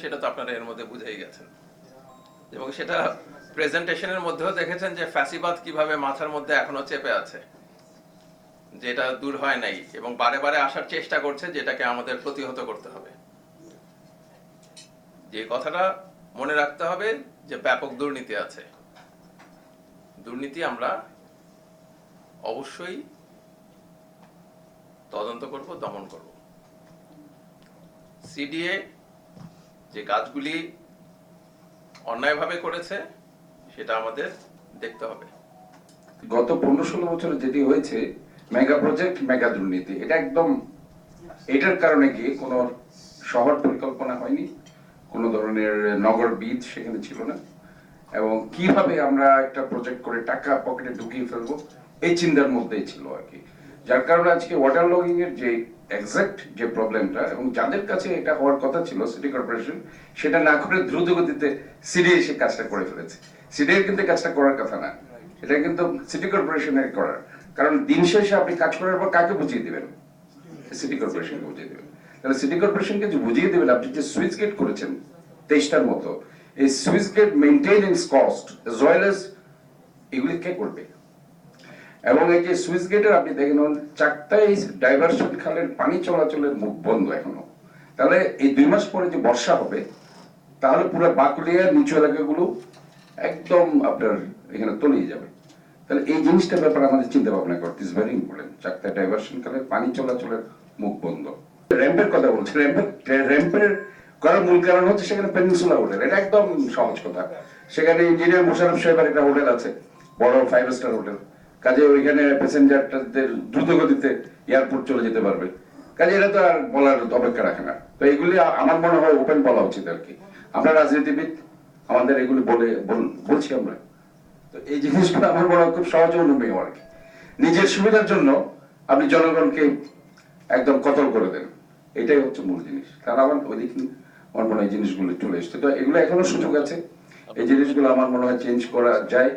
সেটা তো আপনারা এর মধ্যে বুঝেই গেছেন। এবং সেটা প্রেজেন্টেশনের মধ্যেও দেখেছেন যে ফ্যাসিবাদ কীভাবে মাথার মধ্যে এখনও চেপে আছে যেটা দূর হয় নাই এবং বারে বারে আসার চেষ্টা করছে যেটাকে আমাদের প্রতিহত করতে হবে। যে কথাটা মনে রাখতে হবে যে ব্যাপক দুর্নীতি আছে। দুর্নীতি আমরা অবশ্যই তদন্ত করব, দমন করব। সিডিএ যে কাজগুলি অন্যায়ভাবে করেছে, সেটা আমাদের দেখতে হবে। গত পনেরো ষোলো বছরে যেটি হয়েছে মেগা প্রজেক্ট মেগা দুর্নীতি, এটা একদম এটার কারণে গিয়ে কোনো শহর পরিকল্পনা হয়নি, কোনো ধরনের নগর বিদ সেখানে ছিল না। এবং কীভাবে আমরা একটা প্রজেক্ট করে টাকা পকেটে ঢুকিয়ে ফেলব, এই চিন্তার মধ্যেই ছিল আর কি। যার কারণে আজকে ওয়াটার লগিং এর যে এক্সাক্ট যে প্রবলেমটা এবং যাদের কাছে এটা হওয়ার কথা ছিল সিটি কর্পোরেশন সেটা না করে দ্রুত গতিতে সিডি এসে কাজটা করে ফেলেছে। সিডি এর কিন্তু কাজটা করার কথা না। এটা কিন্তু সিটি কর্পোরেশনের করার। কারণ দিন শেষে আপনি কাজ করার পর কাকে বুঝিয়ে দিবেন? সিটি কর্পোরেশনকে বুঝিয়ে দেবেন। তাহলে সিটি কর্পোরেশনকে বুঝিয়ে দেবেন, আপনি যে সুইচ গেট করেছেন তেইশটার মতো, এই switch gate maintenance cost as well as এগুলি কে করবে? এবং এই যে সুইচ গেটের আপনি দেখেন চারটায় ডাইভারশন খালের পানি চলাচলের মুখ বন্ধ এখনও। তাহলে এই দুই মাস পরে যে বর্ষা হবে, তাহলে পুরো বাকুলিয়া নিচু এলাকাগুলো একদম আপনার এখানে তলিয়ে যাবে। তাহলে এই জিনিসটার ব্যাপারে আমাদের চিন্তা ভাবনা করতে ইজ ভেরি ইম্পর্টেন্ট চারটা ডাইভারশন খালের পানি চলাচলের মুখ বন্ধ। র্যাম্পের কথা বলছি। র্যাম্পের র্যাম্পের করার মূল কারণ হচ্ছে সেখানে পেনিনসুলা হোটেল এটা একদম সহজ কথা। সেখানে ইঞ্জিনিয়ার মোশারফ সাহেবের একটা হোটেল আছে, বড় ফাইভ স্টার হোটেল কাজে ওইখানে প্যাসেঞ্জারদের দ্রুত গতিতে এয়ারপোর্ট চলে যেতে পারবে। কাজে এটা তো আর বলার অপেক্ষা রাখে না। তো এগুলি আমার মনে হয় ওপেন বলা উচিত আর কি। আমরা রাজনীতিবিদ, আমাদের এগুলি বলে বলছি আমরা। তো এই জিনিসগুলো আমার মনে হয় খুব সহজে অনুমেয় আর কি। নিজের সুবিধার জন্য আপনি জনগণকে একদম কতল করে দেন। এটাই হচ্ছে মূল জিনিস। তারা আমার ওই দিক আমার মনে হয় জিনিসগুলো চলে এসছে। তো এগুলো এখনও সুযোগ আছে। এই জিনিসগুলো আমার মনে হয় চেঞ্জ করা যায়।